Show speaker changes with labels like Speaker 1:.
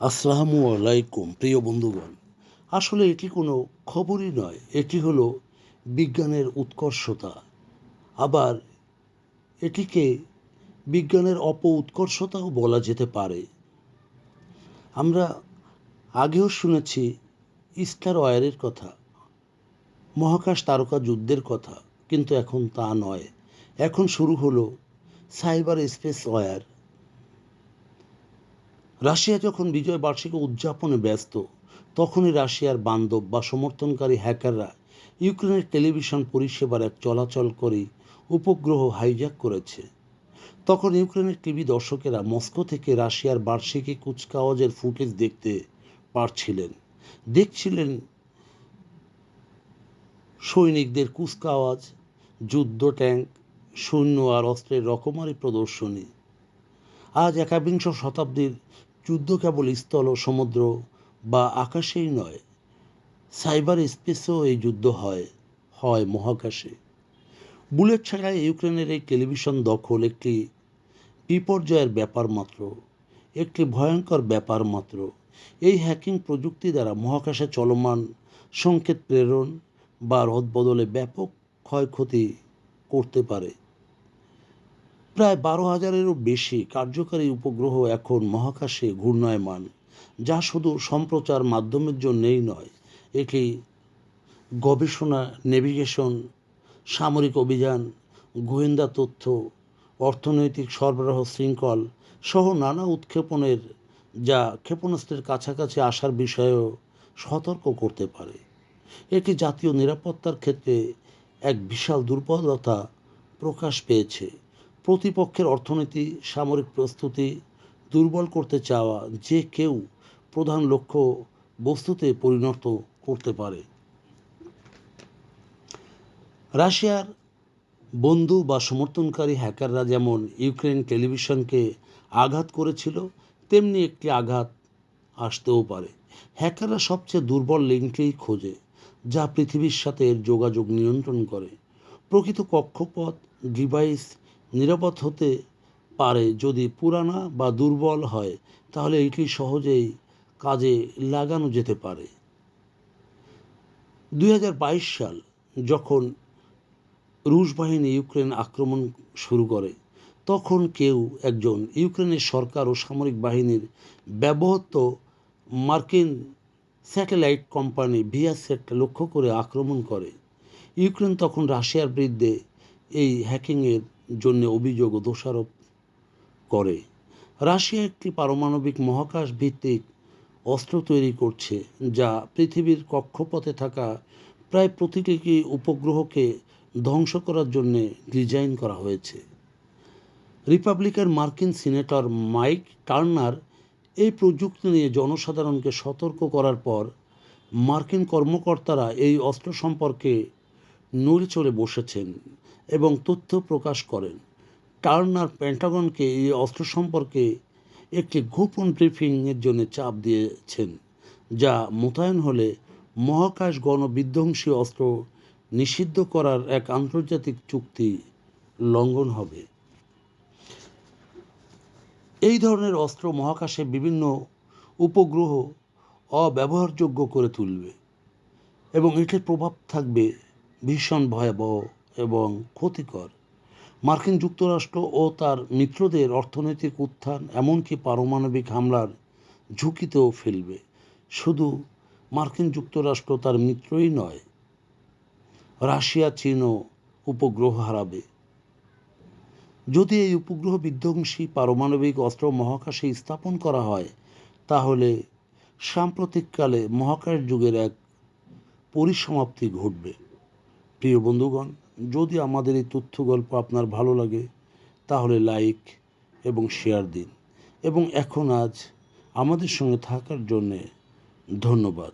Speaker 1: আসসালামু আলাইকুম, প্রিয় বন্ধুগণ। আসলে এটি কোনো খবরই নয়, এটি হলো বিজ্ঞানের উৎকর্ষতা। আবার এটিকে বিজ্ঞানের অপ উৎকর্ষতাও বলা যেতে পারে। আমরা আগেও শুনেছি স্টার ওয়ারের কথা, মহাকাশ তারকা যুদ্ধের কথা, কিন্তু এখন তা নয়। এখন শুরু হলো সাইবার স্পেস ওয়ার। রাশিয়া যখন বিজয় বার্ষিকী উদযাপনে ব্যস্ত, তখনই রাশিয়ার বান্ধব বা সমর্থনকারী হ্যাকাররা ইউক্রেনের টেলিভিশন পরিষেবার এক চলাচল করে উপগ্রহ হাইজ্যাক করেছে। তখন ইউক্রেনের টিভি দর্শকেরা মস্কো থেকে রাশিয়ার বার্ষিকী কুচকাওয়াজের ফুটেজ দেখতে পারছিলেন। দেখছিলেন সৈনিকদের কুচকাওয়াজ, যুদ্ধ ট্যাঙ্ক, সৈন্য আর অস্ত্রের রকমারি প্রদর্শনী। আজ একাবিংশ শতাব্দীর যুদ্ধ কেবল স্থল সমুদ্র বা আকাশেই নয়, সাইবার স্পেসেও এই যুদ্ধ হয় হয় মহাকাশে। বুলেট ছাড়াই ইউক্রেনের এই টেলিভিশন দখল একটি বিপর্যয়ের ব্যাপার মাত্র, একটি ভয়ঙ্কর ব্যাপার মাত্র। এই হ্যাকিং প্রযুক্তি দ্বারা মহাকাশে চলমান সংকেত প্রেরণ বা রদবদলে ব্যাপক ক্ষয়ক্ষতি করতে পারে। প্রায় বারো হাজারেরও বেশি কার্যকারী উপগ্রহ এখন মহাকাশে ঘূর্ণায়মান, যা শুধু সম্প্রচার মাধ্যমের জন্যেই নয়, এটি গবেষণা, নেভিগেশন, সামরিক অভিযান, গোয়েন্দা তথ্য, অর্থনৈতিক সরবরাহ শৃঙ্খল সহ নানা উৎক্ষেপণের, যা ক্ষেপণাস্ত্রের কাছাকাছি আসার বিষয়েও সতর্ক করতে পারে। এটি জাতীয় নিরাপত্তার ক্ষেত্রে এক বিশাল দুর্বলতা প্রকাশ পেয়েছে। প্রতিপক্ষের অর্থনীতি, সামরিক প্রস্তুতি দুর্বল করতে চাওয়া যে কেউ প্রধান লক্ষ্য বস্তুতে পরিণত করতে পারে। রাশিয়ার বন্ধু বা সমর্থনকারী হ্যাকাররা যেমন ইউক্রেন টেলিভিশনকে আঘাত করেছিল, তেমনি একটি আঘাত আসতেও পারে। হ্যাকাররা সবচেয়ে দুর্বল লিঙ্কেই খোঁজে, যা পৃথিবীর সাথে যোগাযোগ নিয়ন্ত্রণ করে। প্রকৃত কক্ষপথ, ডিভাইস নিরাপদ হতে পারে যদি পুরানা বা দুর্বল হয়, তাহলে এটি সহজেই কাজে লাগানো যেতে পারে। দু হাজার বাইশ সাল যখন রুশ বাহিনী ইউক্রেন আক্রমণ শুরু করে, তখন কেউ একজন ইউক্রেনের সরকার ও সামরিক বাহিনীর ব্যবহৃত মার্কিন স্যাটেলাইট কোম্পানি ভিয়াসেট লক্ষ্য করে আক্রমণ করে। ইউক্রেন তখন রাশিয়ার বিরুদ্ধে এই হ্যাকিংয়ের জন্য অভিযোগ ও দোষারোপ করে। রাশিয়া একটি পারমাণবিক মহাকাশ ভিত্তিক অস্ত্র তৈরি করছে, যা পৃথিবীর কক্ষপথে থাকা প্রায় প্রতিটি উপগ্রহকে ধ্বংস করার জন্য ডিজাইন করা হয়েছে। রিপাবলিকান মার্কিন সিনেটর মাইক টার্নার এই প্রযুক্তি নিয়ে জনসাধারণকে সতর্ক করার পর মার্কিন কর্মকর্তারা এই অস্ত্র সম্পর্কে নড়ে চড়ে বসেছেন। এবং তথ্য প্রকাশ করেন। টার্নার পেন্টাগনকে এই অস্ত্র সম্পর্কে একটি গোপন ব্রিফিংয়ের জন্য চাপ দিয়েছেন, যা মোতায়েন হলে মহাকাশ গণবিধ্বংসী অস্ত্র নিষিদ্ধ করার এক আন্তর্জাতিক চুক্তি লঙ্ঘন হবে। এই ধরনের অস্ত্র মহাকাশে বিভিন্ন উপগ্রহ অব্যবহারযোগ্য করে তুলবে এবং এটির প্রভাব থাকবে ভীষণ ভয়াবহ এবং ক্ষতিকর। মার্কিন যুক্তরাষ্ট্র ও তার মিত্রদের অর্থনৈতিক উত্থান এমনকি পারমাণবিক হামলার ঝুঁকিতেও ফেলবে। শুধু মার্কিন যুক্তরাষ্ট্র তার মিত্রই নয়, রাশিয়া, চীনও উপগ্রহ হারাবে। যদি এই উপগ্রহ বিধ্বংসী পারমাণবিক অস্ত্র মহাকাশে স্থাপন করা হয়, তাহলে সাম্প্রতিককালে মহাকাশ যুগের এক পরিসমাপ্তি ঘটবে। প্রিয় বন্ধুগণ যদি আমাদের এই তথ্য গল্প আপনার ভালো লাগে, তাহলে লাইক এবং শেয়ার দিন। এবং এখন আজ আমাদের সঙ্গে থাকার জন্যে ধন্যবাদ।